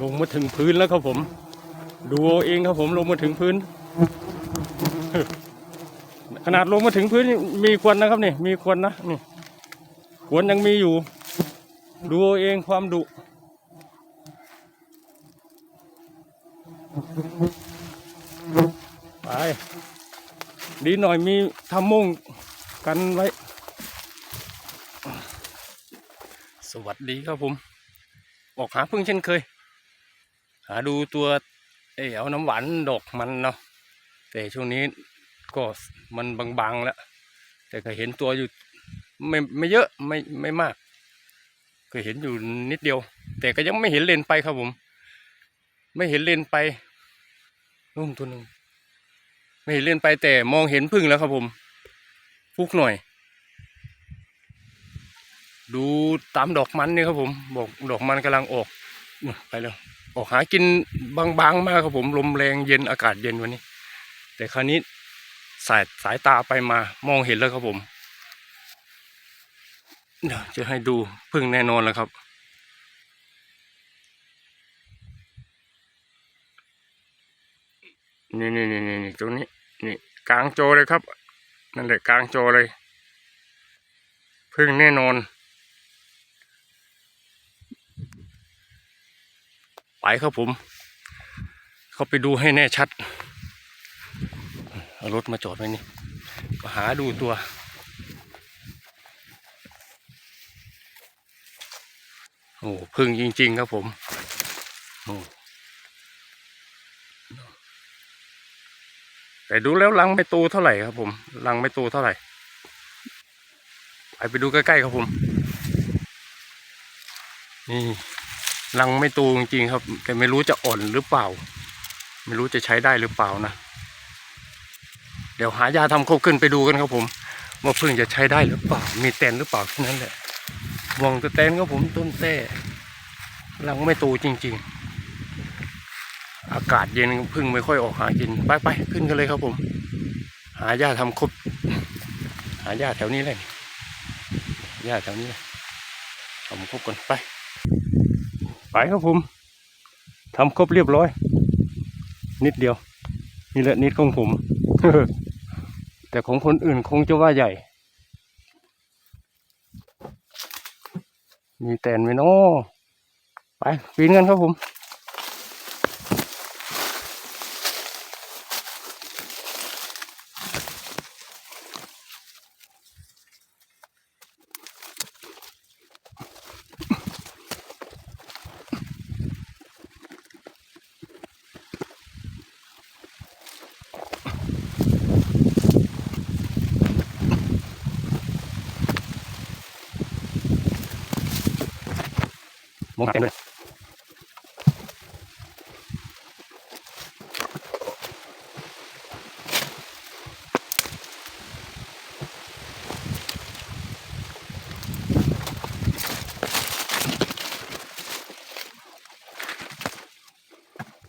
ลงมาถึงพื้นแล้วครับผม ดูเอาเองครับผมลงมาถึงพื้น ขนาดลงมาถึงพื้นมีควันนะครับนี่มีควันนะนี่ควันยังมีอยู่ ดูเอาเองความดุไปดีหน่อยมีทำมุ้งกันไว้ สวัสดีครับผม ออกหาพึ่งเช่นเคย หาดูตัวเออเอน้ำหวานดอกมันเนาะแต่ช่วงนี้ก็มันบางๆแล้ว แต่ก็เห็นตัวอยู่ไม่ไม่เยอะไม่ไม่มากก็เห็นอยู่นิดเดียว แต่ก็ยังไม่เห็นเลนไปครับผม ไม่เห็นเลนไปนุ่มตัวหนึ่งไม่เห็นเลนไปแต่มองเห็นพึ่งแล้วครับผมฟุกหน่อย ดูตามดอกมันนี่ครับผม บอกดอกมันกำลังออกไปแล้ว ออกหากินบางๆมากครับผมลมแรงเย็นอากาศเย็นวันนี้ แต่คราวนี้สายสายตาไปมามองเห็นแล้วครับผมเดี๋ยวจะให้ดูพึ่งแน่นอนแล้วครับนี่นี่นี่นี่ตรงนี้นี่กลางโจเลยครับ นั่นแหละกลางโจเลย พึ่งแน่นอน ไป ครับผม เขาไปดูให้แน่ชัดเอารถมาจอดไว้นี่ก็หาดูตัว โอ้พึ่งจริง ๆ ครับผมโอ้แต่ดูแล้วรังไม่โตเท่าไหร่ครับผมรังไม่โตเท่าไหร่ ไปไปดูใกล้ ๆ ครับผม นี่ รังไม่โตจริงๆครับ แต่ไม่รู้จะอ่อนหรือเปล่า ไม่รู้จะใช้ได้หรือเปล่านะ เดี๋ยวหายาทำครบขึ้นไปดูกันครับผมว่าพึ่งจะใช้ได้หรือเปล่า มีแตนหรือเปล่าแค่นั้นแหละมองแต่แตนครับผมต้นแต้รังไม่โตจริง ๆ อากาศเย็นพึ่งไม่ค่อยออกหากินไปไปขึ้นกันเลยครับผม หาหญ้าทำครบหาหญ้าแถวนี้เลยหญ้าแถวนี้เลยทำครบก่อนไป ไปครับผมทำครบเรียบร้อย นิดเดียว นี่แหละนิดของผม แต่ของคนอื่นคงจะว่าใหญ่ มีแตนไหมนาะไปปีนกันครับผม มองหาเต็มเลย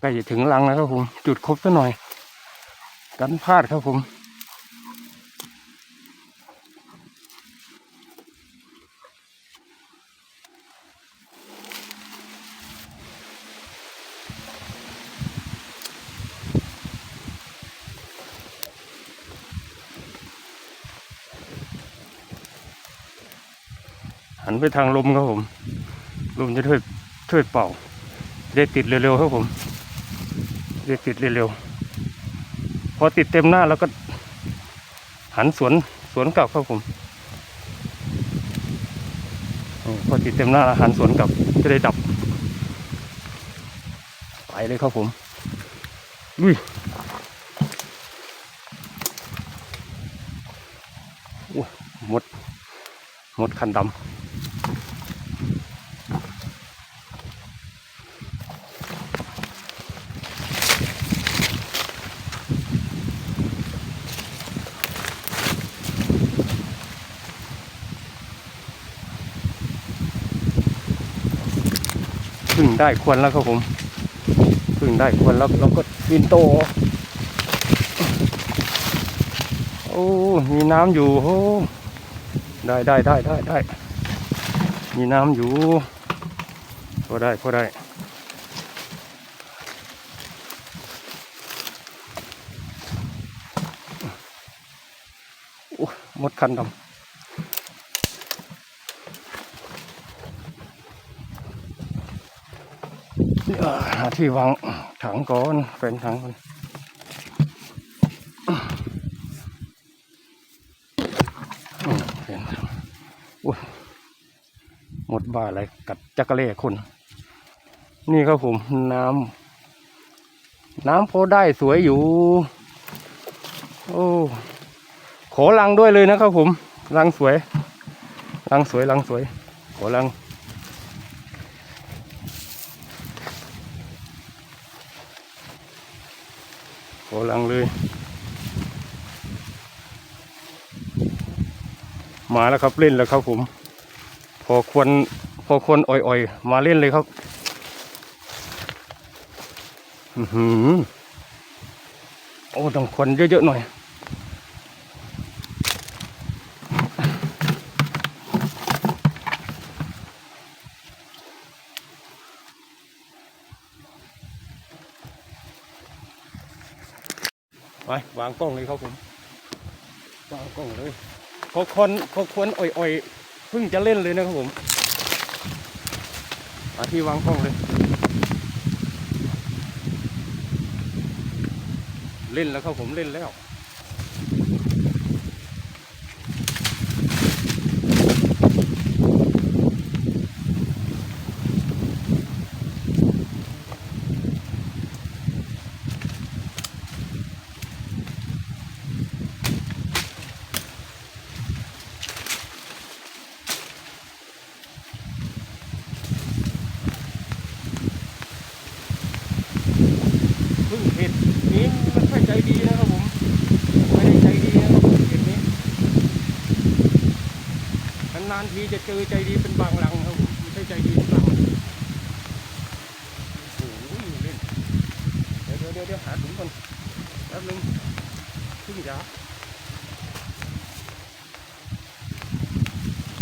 ใกล้จะถึงรังแล้วครับผม จุดครบซะหน่อย กันพลาดครับผม ไปทางลมครับผม ลมจะช่วยช่วยเป่าได้ติดเร็วๆครับผมได้ติดเร็วๆพอติดเต็มหน้าแล้วก็หันสวนสวนกลับครับผมพอติดเต็มหน้าหันสวนกลับจะได้ดับ ไปเลยครับผมอุ้ยอุ๊ยหมด หมดคันดำ งได้ควรแล้วครับผมพึ่งได้ควรแล้วเราก็วินโต โอ้มีน้ำอยู่โอ้ได้ได้ได้ได้ได้มีน้ำอยู่พอได้พอได้โอ้หมดคันดำ หาที่วางถังก่อนเป็นถังก่อนหมดบ้าอะไรกัดจักระเล่คน นี่ครับผมน้ำน้ำโพได้สวยอยู่ โอ้ขอลังด้วยเลยนะครับผมลังสวยลังสวยลังสวยขอลัง หลังเลย มาแล้วครับเล่นแล้วครับผม พอควรพอควรอ่อยๆ มาเล่นเลยครับอือหือโอ้ต้องควันเยอะๆหน่อย วางกล้องเลยครับผมวางกล้องเลยเขาคอนเขาควนอ่อยๆเพิ่งจะเล่นเลยนะครับผมมาที่วางกล้องเลย เล่นแล้วครับผมเล่นแล้ว พึ่งเห็ดนี้มันค่อยใจดีนะครับผมไม่ได้ใจดีนะครับเห็ดนี้นานๆทีจะเจอใจดีเป็นบางหลังครับผมไม่ใช่ใจดีทุกหลังโอ้โหเล่นเดี๋ยวเดี๋ยวเดี๋ยวเดี๋ยวหาถุงก่อนแป๊บนึงพึ่งยา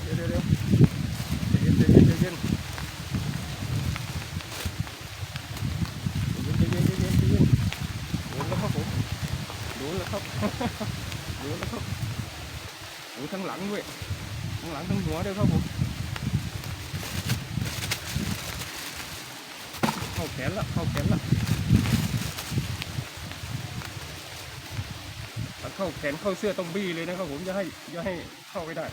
เดี๋ยวเดี๋ยวเดี๋ยวใจเย็นเย็นเย็นเย็นเย็นเย็นเย็นเย็นโดนแล้วครับผมโดนแล้วครับโดนแล้วครับโอ้ทั้งหลังด้วย หลังทั้งหัวด้วยครับผมเข้าแขนละเข้าแขนละถ้าเข้าแขนเข้าเสื้อต้องบี้เลยนะครับผมอย่าให้อย่าให้เข้าไม่ได้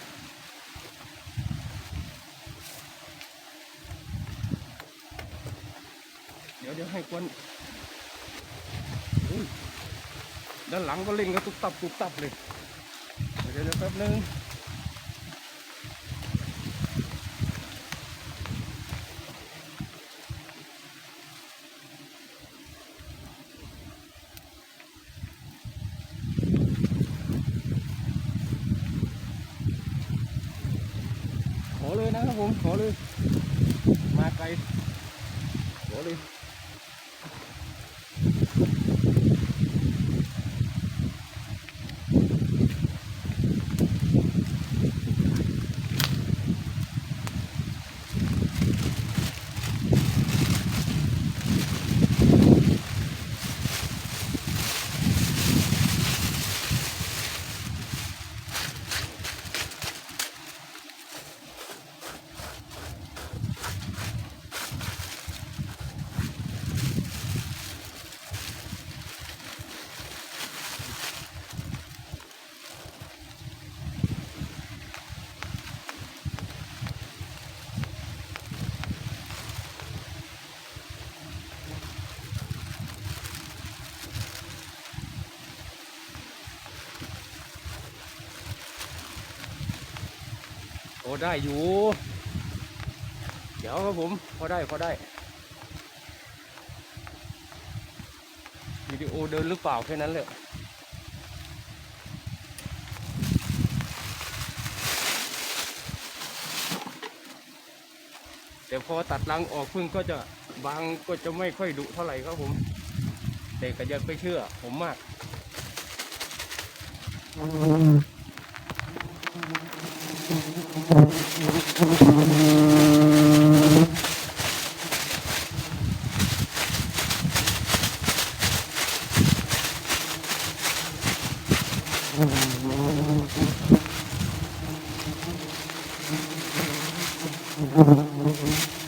เดี๋ยวเดี๋ยวให้กวนด้านหลังก็เล่นกันตุบตับตุบตับเลยเดี๋ยวเดี๋ยวแป๊บนึงขอเลยนะครับ ผมขอเลย มาไกลขอเลย อ้ได้อยู่ เดี๋ยวครับผม พอได้พอได้วิดีโอเดินหรือเปล่าแค่นั้นเลยแต่พอตัดรังออกพึ่งก็จะบางก็จะไม่ค่อยดุเท่าไหร่ครับผม แต่ก็ยังไม่เชื่อผมมาก Mm-hmm.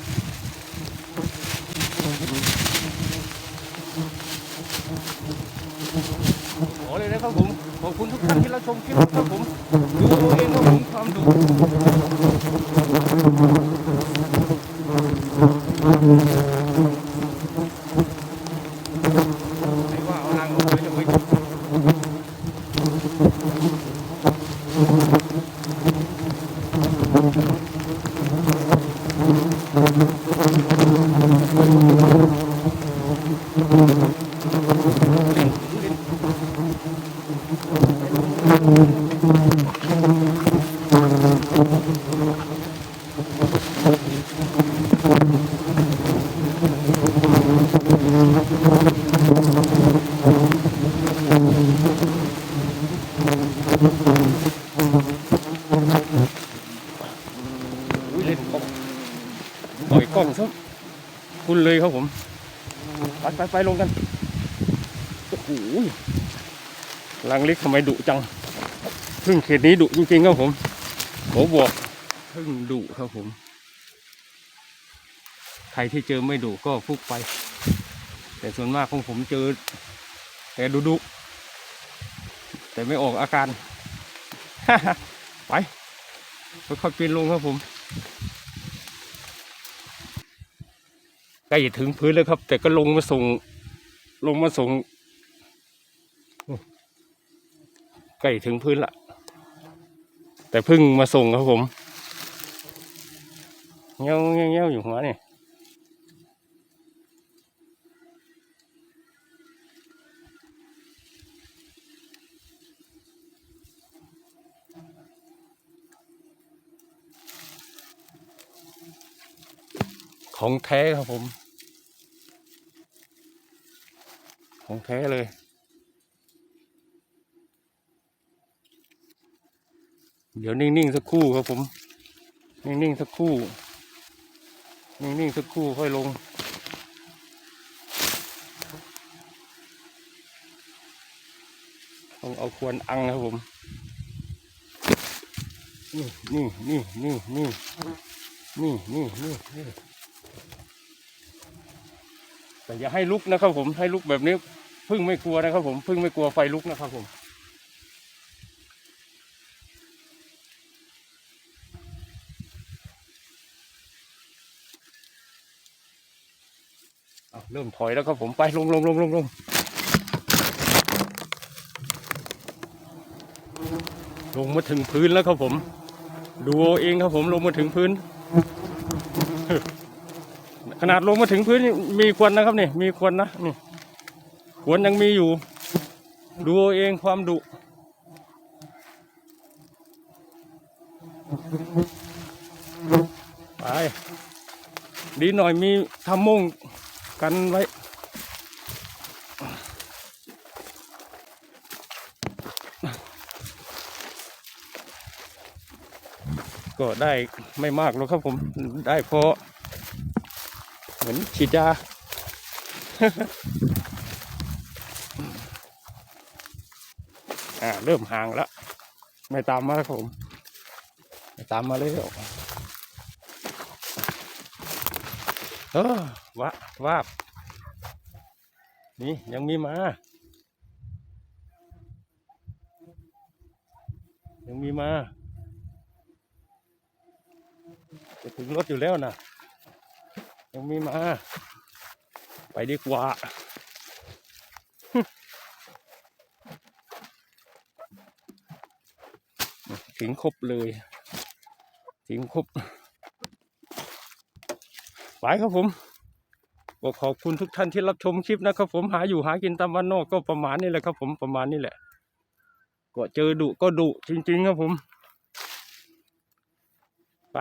ไปลงกัน โอ้โหลังเล็กทำไมดุจังพึ่งเขตนี้ดุจริงๆครับผมโหบอกพึ่งดุครับผม ใครที่เจอไม่ดุก็ฟุกไป แต่ส่วนมากของผมเจอ แต่ดุดุแต่ไม่ออกอาการ ไปค่อยๆปีนลงครับผม ใก ล้จะถึงพื้นแล้วครับ แต่ก็ลงมาส่ง ลงมาส่งใกล้ถึงพื้นละแต่พึ่งมาส่งครับผมเงี้ยวเงี้ยวเงี้ยวอยู่หัวนี่ของแท้ครับผม ของแท้เลย เดี๋ยวนิ่งๆสักครู่ครับผม นิ่งๆสักครู่ นิ่งๆสักครู่ค่อยลงต้องเอาควรอังครับผม นี่นี่นี่นี่นี่นี่นี่นี่นี่แต่อย่าให้ลุกนะครับผมให้ลุกแบบนี้ พึ่งไม่กลัวนะครับผมพึ่งไม่กลัวไฟลุกนะครับผมเริ่มถอยแล้วครับผมไปลงลงลงลงลงลงมาถึงพื้นแล้วครับผม ดูเอาเองครับผมลงมาถึงพื้น ขนาดลงมาถึงพื้นมีควันนะครับนี่มีควันนะนี่ ควันยังมีอยู่ ดูเอาเองความดุไปดีหน่อยมีทำมุ้งกันไว้ก็ได้ไม่มากหรอกครับผมได้พอเหมือนฉีดยา อ่า เริ่มห่างแล้ว ไม่ตามมาแล้วผมไม่ตามมาเลยเออวะวาบนี่ยังมีมา ยังมีมาจะถึงรถอยู่แล้วนะยังมีมา ไปดีกว่า ถึงครบเลย ถึงครบไปครับผมก็ขอบคุณทุกท่านที่รับชมคลิปนะครับ ผมหาอยู่หากินตามบ้านนอกก็ประมาณนี้แหละครับ ผมประมาณนี้แหละ ก็เจอดุก็ดุจริง ๆ ครับผม ไป